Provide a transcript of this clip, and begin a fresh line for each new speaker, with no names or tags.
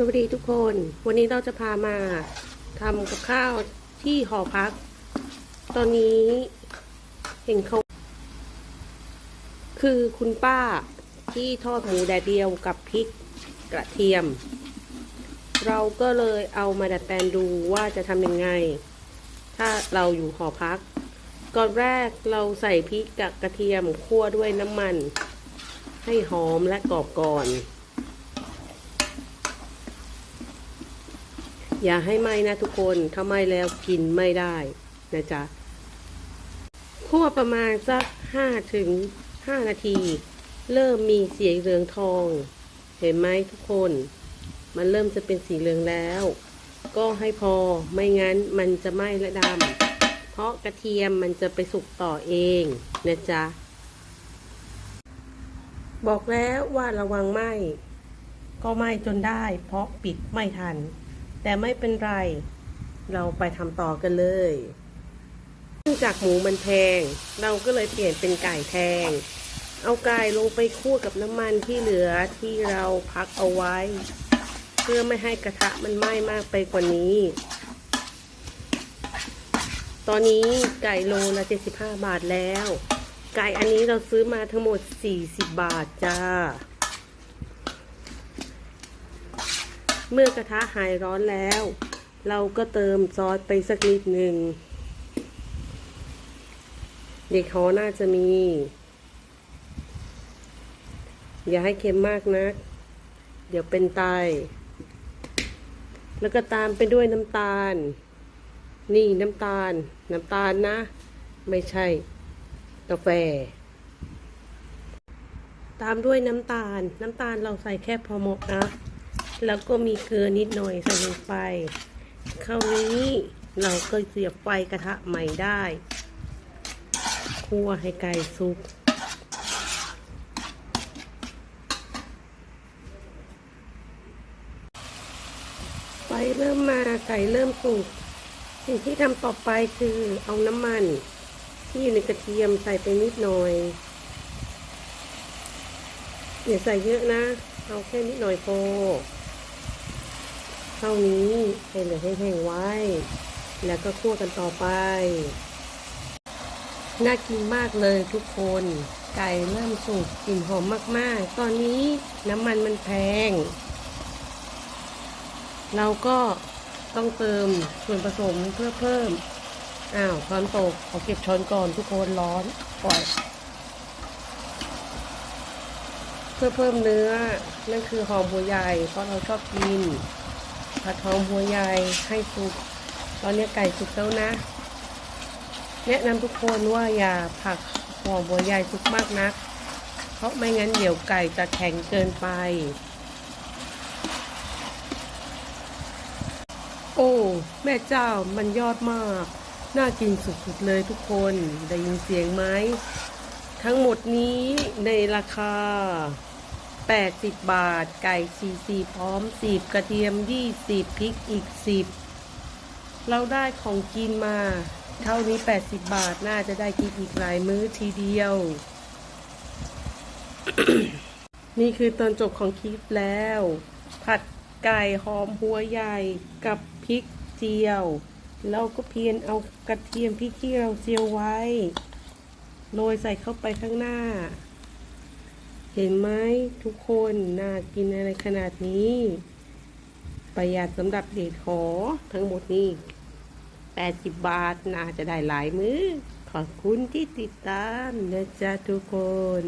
สวัสดีทุกคน วันนี้เราจะพามาทำกับข้าวที่หอพัก ตอนนี้เห็นเขา คือคุณป้าที่ทอดหมูแดดเดียวกับพริกกระเทียม เราก็เลยเอามาดัดแปลงดูว่าจะทำยังไง ถ้าเราอยู่หอพัก ก่อนแรกเราใส่พริกกับกระเทียมคั่วด้วยน้ำมัน ให้หอมและกรอบก่อน อย่าให้ไหม้นะทุกคน ถ้าไหม้แล้วกินไม่ได้นะจ๊ะคั่วประมาณสักห้าถึงห้านาที เริ่มมีสีเหลืองทอง เห็นไหมทุกคน มันเริ่มจะเป็นสีเหลืองแล้ว ก็ให้พอไม่งั้นมันจะไหม้และดำเพราะกระเทียมมันจะไปสุกต่อเองนะจ๊ะบอกแล้วว่าระวังไหมก็ไหมจนได้ เพราะปิดไม่ทัน แต่ไม่เป็นไร เราไปทำต่อกันเลยเนื่องจากหมูมันแพง เราก็เลยเปลี่ยนเป็นไก่แทง เอาไก่ลงไปคั่วกับน้ำมันที่เหลือที่เราพักเอาไว้ เพื่อไม่ให้กระทะมันไหม้มากไปกว่านี้ ตอนนี้ไก่โลละ75 บาทแล้ว ไก่อันนี้เราซื้อมาทั้งหมด 40 บาทจ้า เมื่อกระทะหายร้อนแล้ว เราก็เติมซอสไปสักนิดหนึ่ง เด็กเขาน่าจะมี อย่าให้เค็มมากนะัก เดี๋ยวเป็นไต แล้วก็ตามไปด้วยน้ำตาล นี่น้ำตาล น้ำตาลนะ ไม่ใช่ กาแฟ ตามด้วยน้ำตาล น้ำตาลเราใส่แค่พอเหมาะนะ แล้วก็มีเกลือนิดหน่อยใส่ลงไปคราวนี้เราก็เสียบไฟกระทะใหม่ได้คั่วให้ไก่สุกไฟเริ่มมาไก่เริ่มสุกสิ่งที่ทำต่อไปคือเอาน้ำมัน ที่อยู่ในกระเทียมใส่ไปนิดหน่อยอย่าใส่เยอะนะ เอาแค่นิดหน่อยพอ เท่านี้ให้เหลือให้แห้งไว้ แล้วก็คั่วกันต่อไป น่ากินมากเลยทุกคน ไก่เริ่มสุกกลิ่นหอมมากๆ ตอนนี้น้ำมันมันแพง เราก็ต้องเติมส่วนผสมเพื่อเพิ่ม อ้าวช้อนตกขอเก็บช้อนก่อนทุกคนร้อนปล่อย เพื่อเพิ่มเนื้อ นั่นคือหอมหัวใหญ่เพราะเราชอบกิน ผัดหอมหัวใหญ่ให้สุก ตอนนี้ไก่สุกแล้วนะ แนะนำทุกคนว่าอย่าผักหอมหัวใหญ่สุกมากนัก เพราะไม่งั้นเดี๋ยวไก่จะแข็งเกินไป โอ้ แม่เจ้ามันยอดมาก น่ากินสุดๆเลยทุกคน ได้ยินเสียงไหม ทั้งหมดนี้ในราคา 80 บาท ไก่44พร้อม 10 กระเทียม 20 พริกอีก 10 เราได้ของกินมา เท่านี้ 80 บาทน่าจะได้กินอีกหลายมื้อทีเดียว นี่คือตอนจบของคลิปแล้ว ผัดไก่หอมหัวใหญ่กับพริกเจียว เราก็เพียนเอากระเทียมพริกที่เราเจียวไว้ โรยใส่เข้าไปข้างหน้า เห็นไหมทุกคนน่ากินอะไรขนาดนี้ ประหยัดสำหรับเด็กหอทั้งหมดนี้80 บาทน่าจะได้หลายมือ้อขอบคุณที่ติดตามนะจ๊ะทุกคน